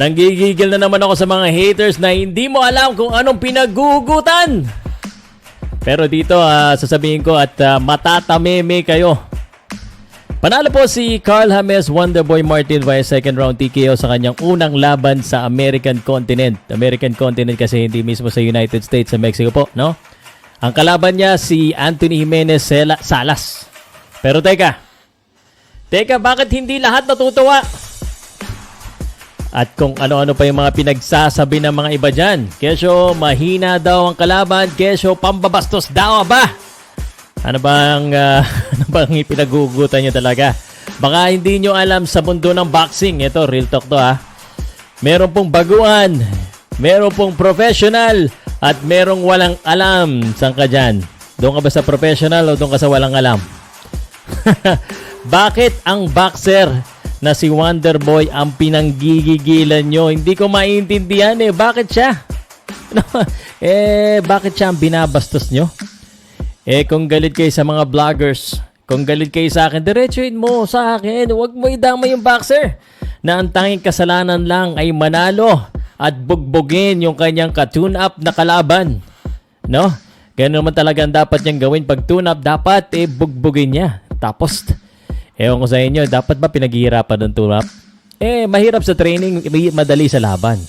Nanggigigil na naman ako sa mga haters na hindi mo alam kung anong pinagugutan. Pero dito, ah, sasabihin ko at ah, matatameme kayo. Panalo po si Carl James Wonderboy Martin via second round TKO sa kanyang unang laban sa American continent. American continent kasi hindi mismo sa United States, sa Mexico po, no? Ang kalaban niya si Anthony Jimenez Salas. Pero teka, teka, bakit hindi lahat natutuwa? At kung ano-ano pa yung mga pinagsasabi ng mga iba dyan. Kesyo, mahina daw ang kalaban. Kesyo, pambabastos daw ba? Ano bang, ah, ano bang ipinagugutan nyo talaga? Baka hindi nyo alam sa mundo ng boxing. Ito, real talk to ha. Meron pong baguhan. Meron pong professional. At merong walang alam. Saan ka dyan? Doon ka ba sa professional o doon ka sa walang alam? Bakit ang boxer na si Wonderboy ang pinanggigigilan nyo? Hindi ko maintindihan eh. Bakit siya? Ano? eh, bakit siya ang binabastos nyo? Eh, kung galit kayo sa mga vloggers, kung galit kayo sa akin, diretsuin mo sa akin. Huwag mo idama yung boxer na ang tanging kasalanan lang ay manalo at bugbugin yung kanyang ka-tune up na kalaban. No? Ganun naman talaga ang dapat niyang gawin. Pag tune up, dapat eh, bugbugin niya. Tapos, ewan ko sa inyo, dapat ba pinaghihirapan ng tune up? Eh, mahirap sa training, madali sa laban.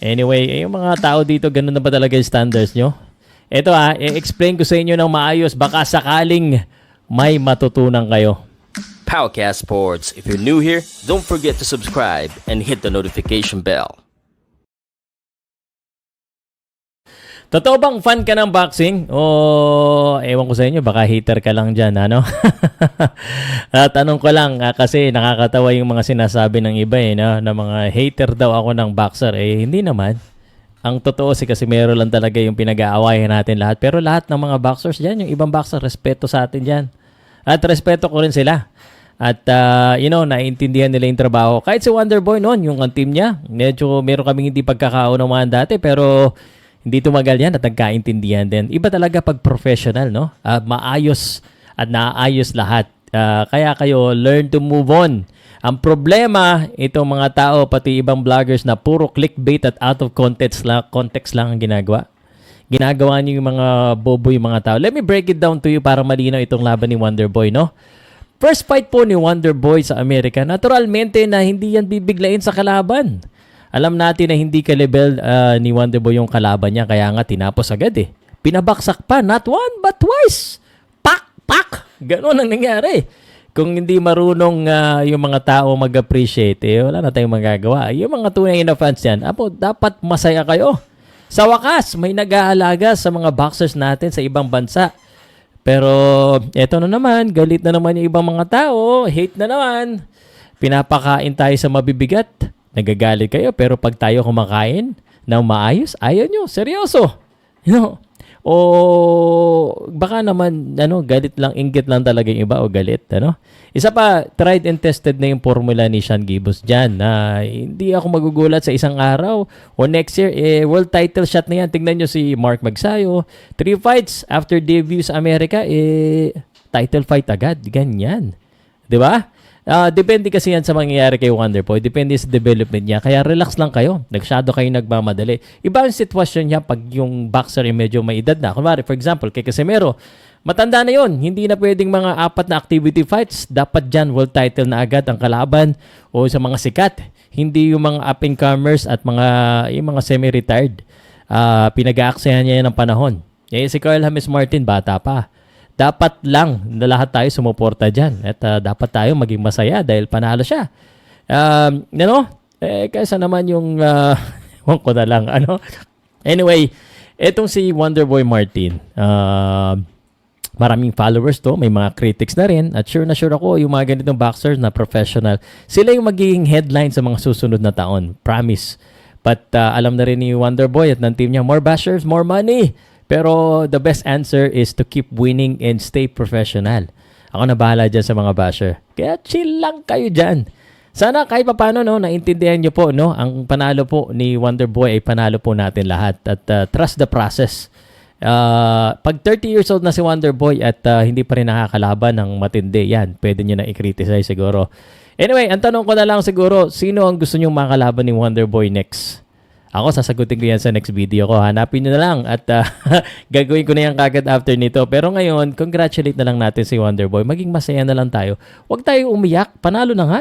Anyway, eh, yung mga tao dito, ganun na ba talaga yung standards nyo? Ito ah, i-explain ko sa inyo ng maayos, baka sakaling may matutunan kayo. Powercast Sports. If you're new here, don't forget to subscribe and hit the notification bell. Totoo bang fan ka ng boxing? O ewan ko sa inyo, baka hater ka lang dyan, ano? Ah, tanong ko lang, ah, kasi nakakatawa yung mga sinasabi ng iba eh, no? na mga hater daw ako ng boxer. Eh, hindi naman. Ang totoo si kasi meron lang talaga yung pinag-aawayan natin lahat. Pero lahat ng mga boxers dyan, yung ibang boxer, respeto sa atin dyan. At respeto ko rin sila. At uh, you know, naiintindihan nila yung trabaho. Kahit si Wonderboy noon, yung ang team niya, medyo meron kaming hindi pagkakaunawahan dati, pero hindi tumagal yan at nagkaintindihan din. Iba talaga pag professional, no? Ah, maayos at naayos lahat. Ah, kaya kayo, learn to move on. Ang problema, itong mga tao, pati ibang vloggers na puro clickbait at out of context lang, context lang ang ginagawa. Ginagawa niyo yung mga bobo yung mga tao. Let me break it down to you para malinaw itong laban ni Wonderboy, no? First fight po ni Wonderboy sa Amerika, naturalmente na hindi yan bibiglain sa kalaban. Alam natin na hindi ka-level ah, ni Wonderboy yung kalaban niya, kaya nga tinapos agad eh. Pinabaksak pa, not one but twice. Pak! Pak! Ganon ang nangyari. Kung hindi marunong ah, yung mga tao mag-appreciate, eh, wala na tayong magagawa. Yung mga tunay na fans yan, apo, dapat masaya kayo. Sa wakas, may nag-aalaga sa mga boxers natin sa ibang bansa. Pero eto na naman, galit na naman yung ibang mga tao, hate na naman. Pinapakain tayo sa mabibigat. Nagagalit kayo, pero pag tayo kumakain ng maayos, ayaw nyo, seryoso. You know? O baka naman, ano, galit lang, inggit lang talaga yung iba o galit, ano? Isa pa, tried and tested na yung formula ni Sean Gibbs dyan na hindi ako magugulat sa isang araw o next year, eh, world title shot na yan. Tingnan nyo si Mark Magsayo. Three fights after debut sa Amerika, eh, title fight agad. Ganyan. 'Di ba? Ah, depende kasi yan sa mangyayari kay Wonderboy. Depende sa development niya. Kaya relax lang kayo. Nagsyado kayo nagmamadali. Iba ang sitwasyon niya pag yung boxer ay medyo may edad na. Kunwari, for example, kay Casemiro, matanda na yon Hindi na pwedeng mga apat na activity fights. Dapat dyan world title na agad ang kalaban o sa mga sikat. Hindi yung mga up-and-comers at mga, yung mga semi-retired. Ah, pinag-aaksayan niya yan ng panahon. Eh, si Carl James Martin, bata pa dapat lang na lahat tayo sumuporta dyan. At uh, dapat tayo maging masaya dahil panalo siya. Um, you know, eh, kaysa naman yung, uh, ko na lang, ano. Anyway, etong si Wonderboy Martin, uh, maraming followers to, may mga critics na rin, at sure na sure ako, yung mga ganitong boxers na professional, sila yung magiging headline sa mga susunod na taon. Promise. But uh, alam na rin ni Wonderboy at ng team niya, more bashers, more money. Pero the best answer is to keep winning and stay professional. Ako na bahala dyan sa mga basher. Kaya chill lang kayo dyan. Sana kahit pa paano, no, naintindihan nyo po, no, ang panalo po ni Wonderboy ay panalo po natin lahat. At uh, trust the process. Uh, pag 30 years old na si Wonderboy at uh, hindi pa rin nakakalaban ng matindi, yan, pwede nyo na i-criticize siguro. Anyway, ang tanong ko na lang siguro, sino ang gusto nyong makalaban ni Wonderboy next? Ako, sasagutin ko yan sa next video ko. Hanapin nyo na lang at ah, gagawin ko na yan kagad after nito. Pero ngayon, congratulate na lang natin si Wonderboy. Maging masaya na lang tayo. Huwag tayo umiyak. Panalo na nga.